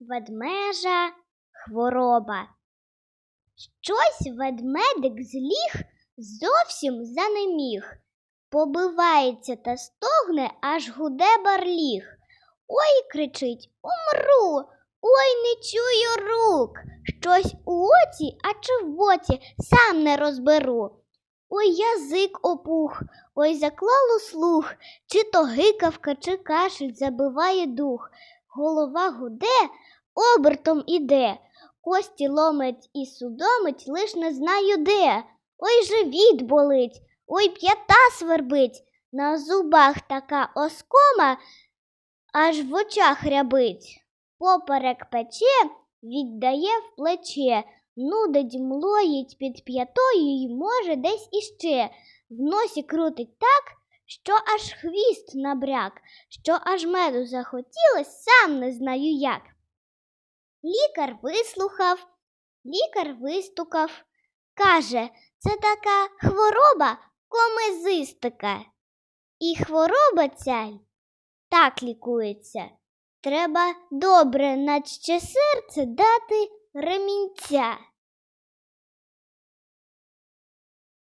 ведмежа хвороба. Щось ведмедик зліг, зовсім занеміг. Побивається та стогне, аж гуде барліг. Ой, кричить, умру, ой, не чую рук. Щось у оці, а чи в боці, сам не розберу. Ой, язик опух, ой, заклало слух, чи то гикавка, чи кашель забиває дух. Голова гуде, обертом іде, кості ломить і судомить, лиш не знаю де. Ой, живіт болить, ой, п'ята свербить, на зубах така оскома, аж в очах рябить. Поперек пече, віддає в плече, нудить млоїть під п'ятою й може десь іще. В носі крутить так, що аж хвіст набряк, що аж меду захотілось, сам не знаю як. Лікар вислухав, лікар вистукав, каже, це така хвороба комизистика. І хвороба ця так лікується. Треба добре, наче серце дати ремінця.